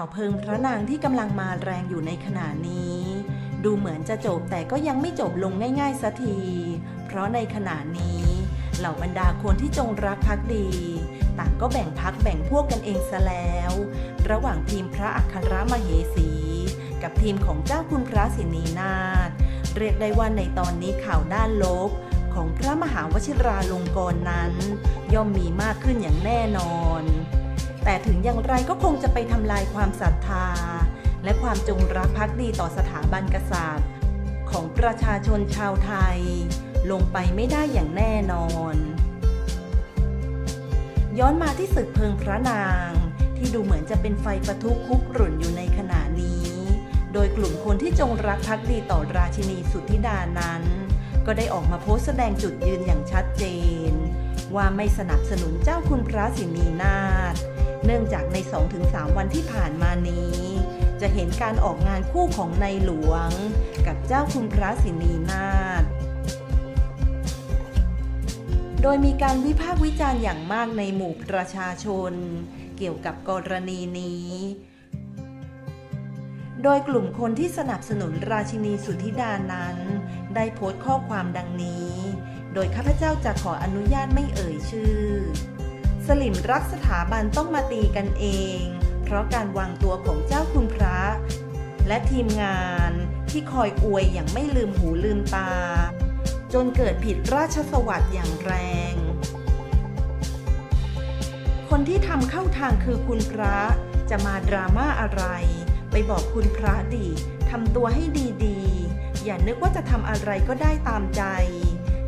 ข่าวเพิงพระนางที่กำลังมาแรงอยู่ในขณะนี้ ดูเหมือนจะจบแต่ก็ยังไม่จบลงง่ายๆสักที เพราะในขณะนี้ เหล่าบรรดาคนที่จงรักภักดี ต่างก็แบ่งพักแบ่งพวกกันเองซะแล้ว ระหว่างทีมพระอัครมเหสี กับทีมของเจ้าคุณพระสินีนาถเรียกได้ว่าในตอนนี้ข่าวด้านลบของพระมหาวชิราลงกรณ์นั้น ย่อมมีมากขึ้นอย่างแน่นอน แต่ถึงอย่างไรก็คงจะไปทำลายความศรัทธา และความจงรักภักดีต่อสถาบันกษัตริย์ ของประชาชนชาวไทย ลงไปไม่ได้อย่างแน่นอน ย้อนมาที่ศึกเพลิงพระนาง ที่ดูเหมือนจะเป็นไฟประทุคุกรุ่นอยู่ในขณะนี้ โดยกลุ่มคนที่จงรักภักดีต่อราชินีสุทธิดานั้น ก็ได้ออกมาโพสต์แสดงจุดยืนอย่างชัดเจนว่าไม่สนับสนุนเจ้าคุณพระสินีนาถ เนื่องจากใน 2-3 วันที่ผ่านมานี้ จะเห็นการออกงานคู่ของในหลวง กับเจ้าคุณพระสินีนาถโดยมีการวิพากษ์วิจารณ์อย่างมากในหมู่ประชาชน เกี่ยวกับกรณีนี้ โดยกลุ่มคนที่สนับสนุนราชินีสุธิดานั้น ได้โพสต์ข้อความดังนี้ โดยข้าพเจ้าจะขออนุญาตไม่เอ่ยชื่อ สลิมรักสถาบันต้องมาตีกันเอง เพราะการวางตัวของเจ้าคุณพระ และทีมงานที่คอยอวยอย่างไม่ลืมหูลืมตา จนเกิดผิดราชสวัสดิ์อย่างแรง คนที่ทำเข้าทางคือคุณพระจะมาดราม่าอะไร ไปบอกคุณพระดิทำตัวให้ดีๆ อย่านึกว่าจะทำอะไรก็ได้ตามใจ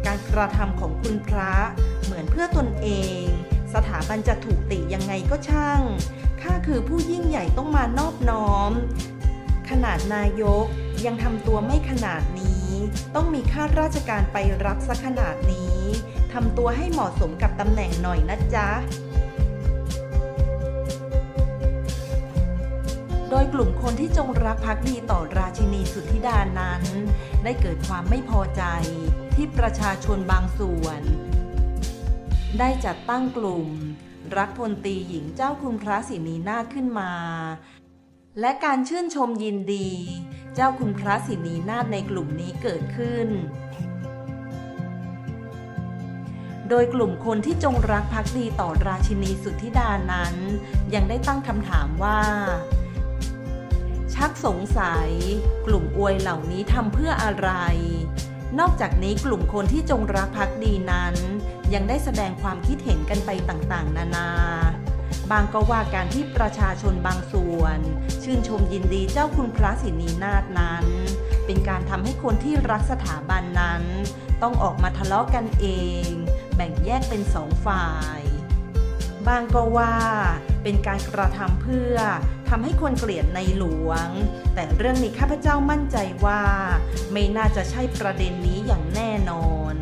การกระทำของคุณพระเหมือนเพื่อตนเอง สถาบันจะถูกติยังไงก็ช่าง ข้าคือผู้ยิ่งใหญ่ต้องมานอบน้อม ขนาดนายกยังทำตัวไม่ขนาดนี้ ต้องมีข้าราชการไปรับสักขนาดนี้ทำตัวให้เหมาะสมกับตำแหน่งหน่อยนะจ๊ะโดยกลุ่มคนที่จงรักภักดีต่อราชินีสุทธิดานั้น ได้เกิดความไม่พอใจที่ประชาชนบางส่วน ได้จัดตั้งกลุ่ม รักพลตีหญิงเจ้าคุณพระศรีนีนาถขึ้นมา และการชื่นชมยินดี เจ้าคุณพระศรีนีนาถในกลุ่มนี้เกิดขึ้น โดยกลุ่มคนที่จงรักภักดีต่อราชินีสุทธิดานั้น ยังได้ตั้งคำถามว่า ชักสงสัย กลุ่มอวยเหล่านี้ทำเพื่ออะไร นอกจากนี้กลุ่มคนที่จงรักภักดีนั้น ยังได้แสดงความคิดเห็นกันไปต่างๆ นานาบางก็ว่าการที่ประชาชนบางส่วน ชื่นชมยินดีเจ้าคุณพระศรีนีนาถนั้น เป็นการทำให้คนที่รักสถาบันนั้น ต้องออกมาทะเลาะกันเอง แบ่งแยกเป็นสองฝ่าย บางก็ว่าเป็นการกระทำเพื่อ ทำให้คนเกลียดในหลวง แต่เรื่องนี้ข้าพเจ้ามั่นใจว่า ไม่น่าจะใช่ประเด็นนี้อย่างแน่นอน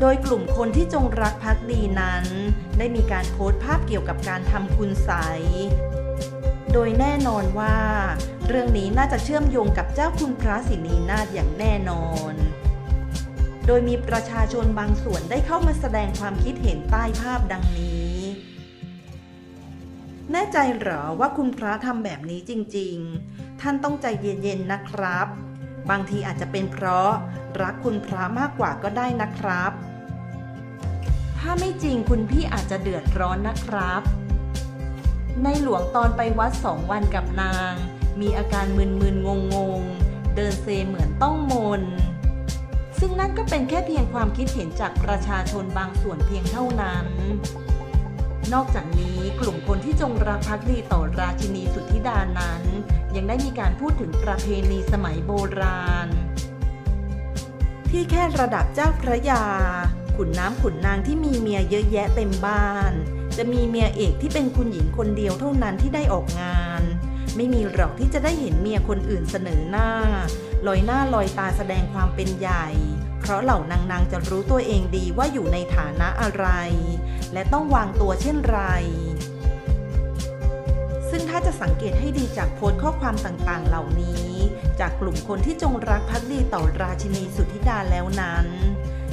โดยกลุ่มคนที่จงรักภักดีนั้น ได้มีการโพสต์ภาพเกี่ยวกับการทำคุณใสยโดยแน่นอนว่า เรื่องนี้น่าจะเชื่อมโยงกับเจ้าคุณพระสินีนาถอย่างแน่นอน โดยมีประชาชนบางส่วนได้เข้ามาแสดงความคิดเห็นใต้ภาพดังนี้ แน่ใจเหรอว่าคุณพระทำแบบนี้จริงๆ ท่านต้องใจเย็นๆนะครับ บางทีอาจจะเป็นเพราะรักคุณพระมากกว่าก็ได้นะครับ ถ้าไม่จริงคุณพี่อาจจะเดือดร้อนนะครับ ในหลวงตอนไปวัดสองวันกับนาง มีอาการมึนๆงงๆ เดินเซเหมือนต้องมน ซึ่งนั่นก็เป็นแค่เพียงความคิดเห็นจากประชาชนบางส่วนเพียงเท่านั้น นอกจากนี้กลุ่มคนที่จงรักภักดีต่อราชินีสุทธิดานั้น ยังได้มีการพูดถึงประเพณีสมัยโบราณ ที่แค่ระดับเจ้าพระยา ขุนน้ำขุนนางที่มีเมียเยอะแยะเต็มบ้าน จะมีเมียเอกที่เป็นคุณหญิงคนเดียวเท่านั้นที่ได้ออกงาน ไม่มีหรอกที่จะได้เห็นเมียคนอื่นเสนอหน้า ลอยหน้าลอยตาแสดงความเป็นใหญ่ เพราะเหล่านางนางจะรู้ตัวเองดีว่าอยู่ในฐานะอะไร และต้องวางตัวเช่นไร ซึ่งถ้าจะสังเกตให้ดีจากโพสต์ข้อความต่างๆ เหล่านี้ จากกลุ่มคนที่จงรักภักดีต่อราชินีสุธิดาแล้วนั้น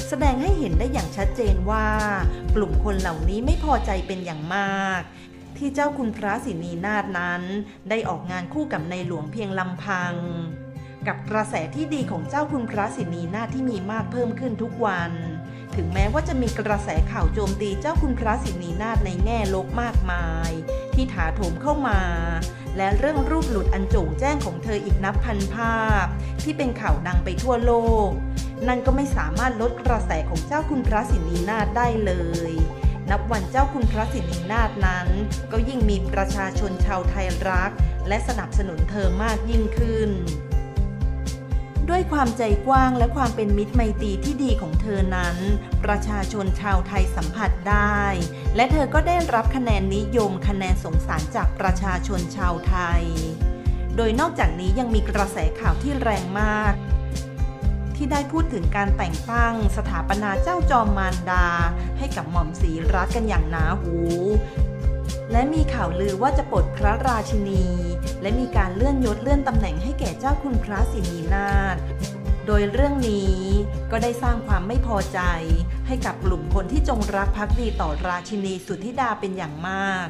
แสดงให้เห็นได้อย่างชัดเจนว่า กลุ่มคนเหล่านี้ไม่พอใจเป็นอย่างมากทที่เจ้าคุณพระสินีนาถนั้น ได้ออกงานคู่กับในหลวงเพียงลำพัง กับกระแสที่ดีของเจ้าคุณพระสินีนาถที่มีมากเพิ่มขึ้นทุกวัน ถึงแม้ว่าจะมีกระแสข่าวโจมตีเจ้าคุณพระสินีนาถในแง่ลบมากมาย ที่ถาโถมเข้ามา และเรื่องรูปหลุดอันโจ่งแจ้งของเธออีกนับพันภาพ ที่เป็นข่าวดังไปทั่วโลก นั่นก็ไม่สามารถลดกระแสของเจ้าคุณพระสินีนาถได้เลยนับวันเจ้าคุณพระสินีนาถนั้น ก็ยิ่งมีประชาชนชาวไทยรัก และสนับสนุนเธอมากยิ่งขึ้น ด้วยความใจกว้างและความเป็นมิตรไมตรีที่ดีของเธอนั้น ประชาชนชาวไทยสัมผัสได้ และเธอก็ได้รับคะแนนนิยมคะแนนสงสารจากประชาชนชาวไทย โดยนอกจากนี้ยังมีกระแสข่าวที่แรงมาก ที่ได้พูดถึงการแต่งตั้งสถาปนาเจ้าจอมมารดา ให้กับหม่อมศรีรัตน์กันอย่างหนาหู และมีข่าวลือว่าจะปลดพระราชินี และมีการเลื่อนยศเลื่อนตำแหน่งให้แก่เจ้าคุณพระสินีนาถโดยเรื่องนี้ก็ได้สร้างความไม่พอใจ ให้กับกลุ่มคนที่จงรักภักดีต่อราชินีสุทธิดาเป็นอย่างมาก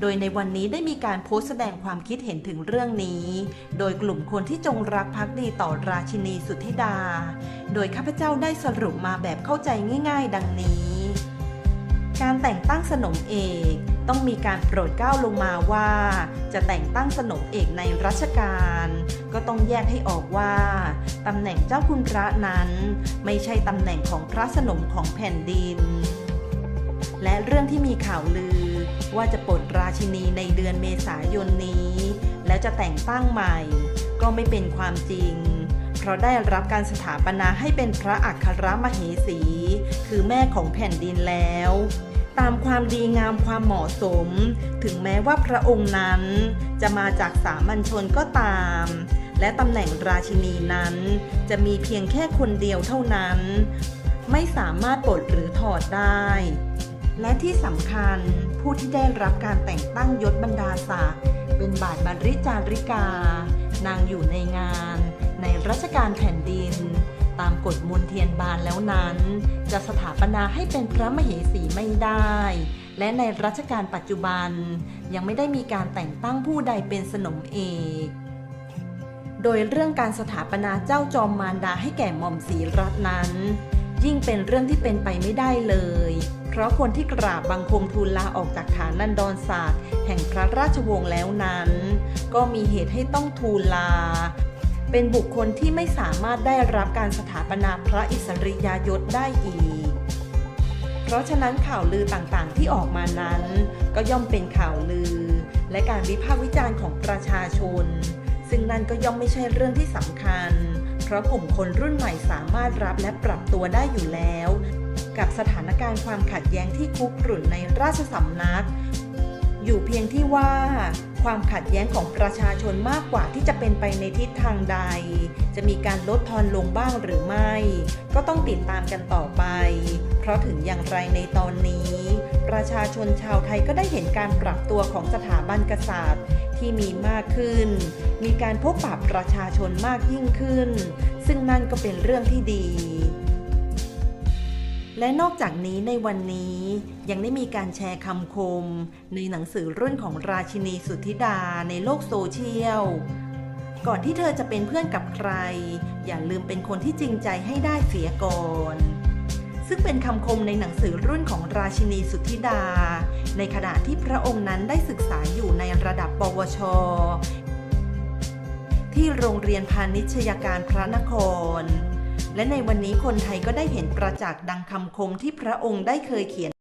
โดยในวันนี้ได้มีการโพสต์แสดงความคิดเห็นถึงเรื่องนี้ โดยกลุ่มคนที่จงรักภักดีต่อราชินีสุทธิดา โดยข้าพเจ้าได้สรุปมาแบบเข้าใจง่าย ๆ ดังนี้ การแต่งตั้งสนมเอก ต้องมีการโปรดเกล้าลงมาว่า จะแต่งตั้งสนมเอกในรัชกาลก็ต้องแยกให้ออกว่าตำแหน่งเจ้าคุณพระนั้น ไม่ใช่ตำแหน่งของพระสนมของแผ่นดิน และเรื่องที่มีข่าวลือ ว่าจะปลดราชินีในเดือนเมษายนนี้ แล้วจะแต่งตั้งใหม่ ก็ไม่เป็นความจริงเพราะได้รับการสถาปนาให้เป็นพระอัครมเหสี คือแม่ของแผ่นดินแล้ว ตามความดีงามความเหมาะสม ถึงแม้ว่าพระองค์นั้น จะมาจากสามัญชนก็ตาม และตำแหน่งราชินีนั้น จะมีเพียงแค่คนเดียวเท่านั้น ไม่สามารถปลดหรือถอดได้ และที่สำคัญผู้ที่ได้รับการแต่งตั้งยศบรรดาศักดิ์เป็นบาทบรรริจาริกา นางอยู่ในงาน ในรัชกาลแผ่นดิน ตามกฎมนเทียนบานแล้วนั้น จะสถาปนาให้เป็นพระมเหสีไม่ได้ และในรัชกาลปัจจุบัน ยังไม่ได้มีการแต่งตั้งผู้ใดเป็นสนมเอกโดยเรื่องการสถาปนาเจ้าจอมมารดาให้แก่หม่อมศรีรัตน์นั้น ยิ่งเป็นเรื่องที่เป็นไปไม่ได้เลย เพราะคนที่กราบบังคมทูลลาออกจากฐานันดรศาสตร์ แห่งพระราชวงศ์แล้วนั้น ก็มีเหตุให้ต้องทูลลา เป็นบุคคลที่ไม่สามารถได้รับการสถาปนาพระอิสริยยศได้อีก เพราะฉะนั้นข่าวลือต่างๆที่ออกมานั้น ก็ย่อมเป็นข่าวลือ และการวิพากษ์วิจารณ์ของประชาชน ซึ่งนั่นก็ย่อมไม่ใช่เรื่องที่สำคัญ เพราะกลุ่มคนรุ่นใหม่สามารถรับและปรับตัวได้อยู่แล้ว กับสถานการณ์ความขัดแย้งที่คุกรุ่นในราชสำนัก อยู่เพียงที่ว่า ความขัดแย้งของประชาชนมากกว่าที่จะเป็นไปในทิศทางใด จะมีการลดทอนลงบ้างหรือไม่ ก็ต้องติดตามกันต่อไป เพราะถึงอย่างไรในตอนนี้ ประชาชนชาวไทยก็ได้เห็นการปรับตัวของสถาบันกษัตริย์ที่มีมากขึ้น มีการพบปะประชาชนมากยิ่งขึ้น ซึ่งนั่นก็เป็นเรื่องที่ดี และนอกจากนี้ในวันนี้ยังได้มีการแชร์คำคม ในหนังสือรุ่นของราชินีสุทธิดาในโลกโซเชียล ก่อนที่เธอจะเป็นเพื่อนกับใคร อย่าลืมเป็นคนที่จริงใจให้ได้เสียก่อน ซึ่งเป็นคำคมในหนังสือรุ่นของราชินีสุทธิดา ในขณะที่พระองค์นั้นได้ศึกษาอยู่ในระดับปวช ที่โรงเรียนพาณิชยการพระนคร และในวันนี้คนไทยก็ได้เห็นประจักษ์ดังคำคมที่พระองค์ได้เคยเขียน